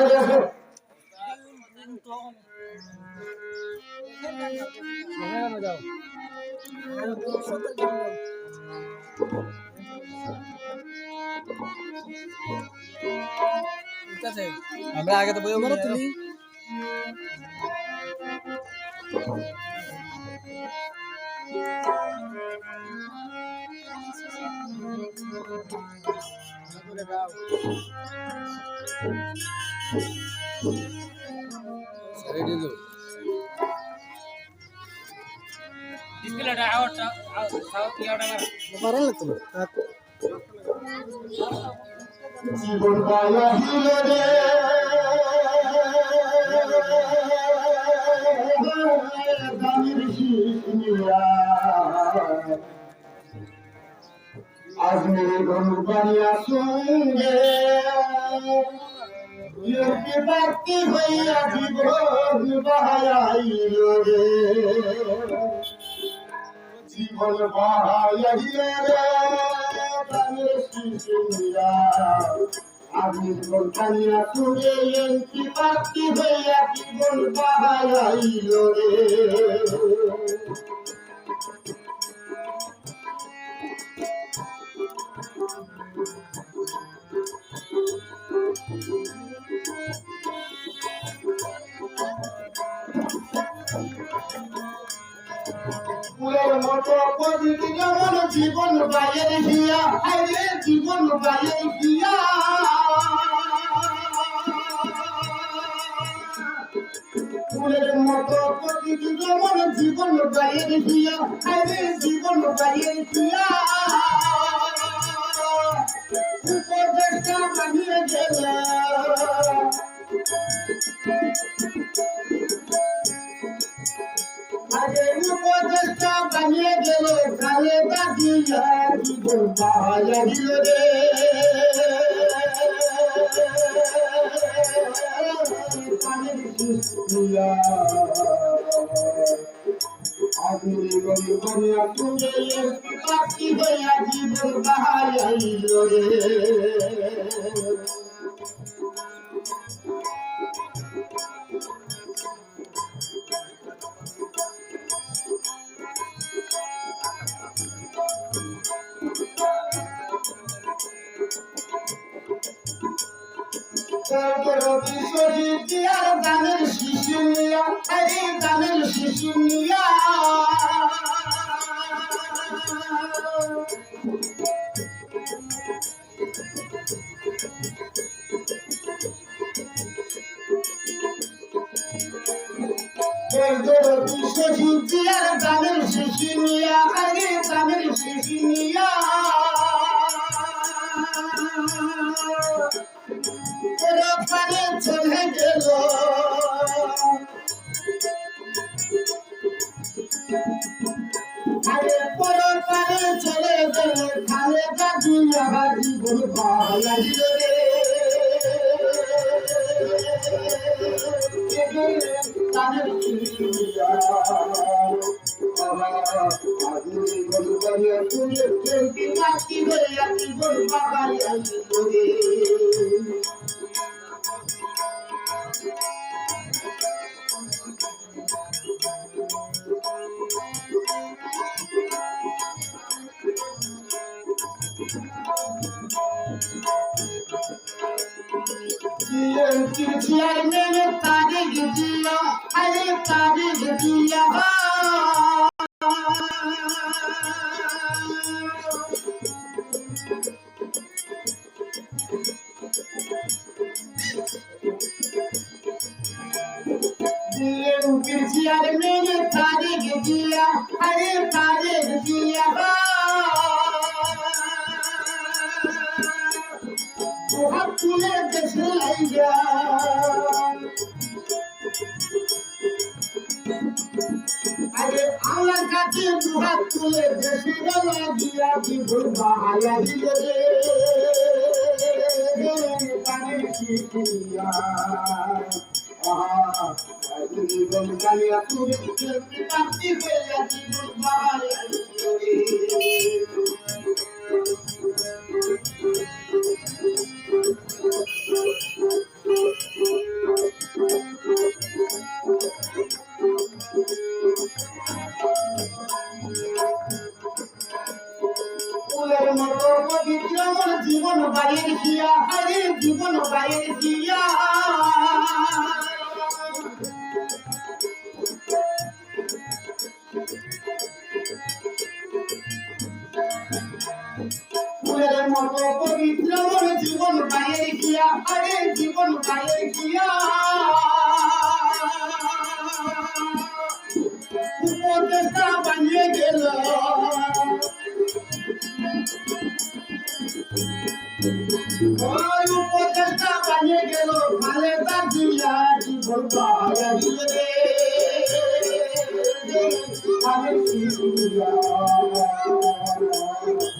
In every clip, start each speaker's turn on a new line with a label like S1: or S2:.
S1: দিয়ে আসবে
S2: আমরা আগে তো বইও তুলি। রেডি দো
S1: জীবন পাওয়া হিল রে দামির আজ মেরে গরু বানিয়া সঙ্গে। ইউপি বাতি হইয়া জীবন বাহাইল রে। জীবন বাহাইল রে দামির শিশুরা আমি বলতানিয়া তুলে ইউপি বাতি হইয়া জীবন বাহাইল রে। জীবন বাইয়ের হিয়া হাইরে জীবন বাইয়ের হিয়া ফুলের মতো প্রদীপ যেমন জীবন বাইয়ের হিয়া হাইরে জীবন বাইয়ের হিয়া উপদেশটা বানিয়ে কালে দাদিয়া জীবন পাহাড় দিল রে। পানির শিশুরা আগুনে গলি দিল রে। গানের শিশু নিয়া আরে গানের শিশু নিয়া রবি শরীর দিয়ার গানের শিশু নিয়া আরে গানের শিশু তাদের শিশুরা আগুনে গরু বাড়িয়া তুলে খেলবি নাকি হইয়া জীবন বাবাই আইল রে বিএনপির চেয়ারম্যান তারিখ দিয়া চেয়ারম্যান তারিখ দিয়া আরে আল্লাহ কাছে দুহাত তুলে দেশে লাগিয়া দিল রে কানে শিখিয়া জীবন কালিয়া তুলে পাতি হইয়া জীবন বাহায়া Uyarumoto, what did you want to buy? Yeah, I দিয়া আরে জীবন বাইরে দিয়া উপদেশটা বানিয়ে গেল। উপদেশটা গেল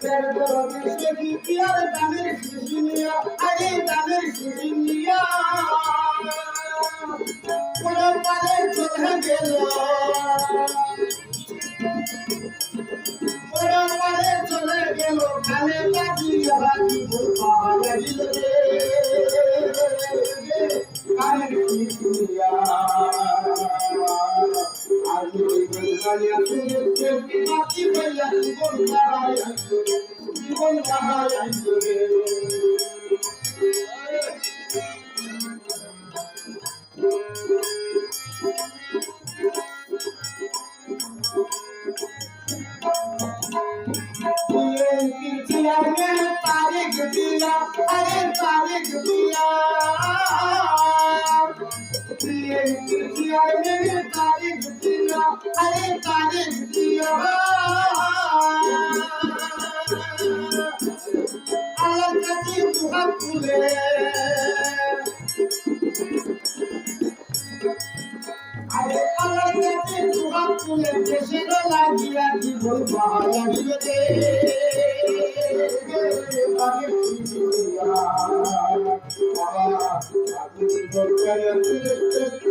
S1: তুই পাখি পাইয়া জীবন পাওয়া গরবি সজিতি আর দামের শিশিনিয়া আরে দামের শিশিনিয়া গরবি সজিতি আর জীবন পাওয়া গেল রে কানের শিশিনিয়া আমি গঙ্গালিয়া তুই চলতি বাকি বইয়া জীবন পাওয়া জীবন পাওয়া রে तारीख दिया अरे तारीख दिया मैंने तारीख আরে তারে দিও আল্লাহর কাছে দুহাত তুলে আরে আল্লাহর কাছে দুহাত তুলে দেশের লাগিয়া জীবন পাওয়া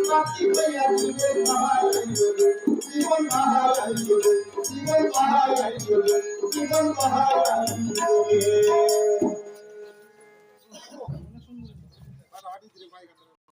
S1: পাখি পাইয়া জীবন পাওয়া গেল রে জীবন পাওয়া গেল রে জীবন পাওয়া গেল রে জীবন পাওয়া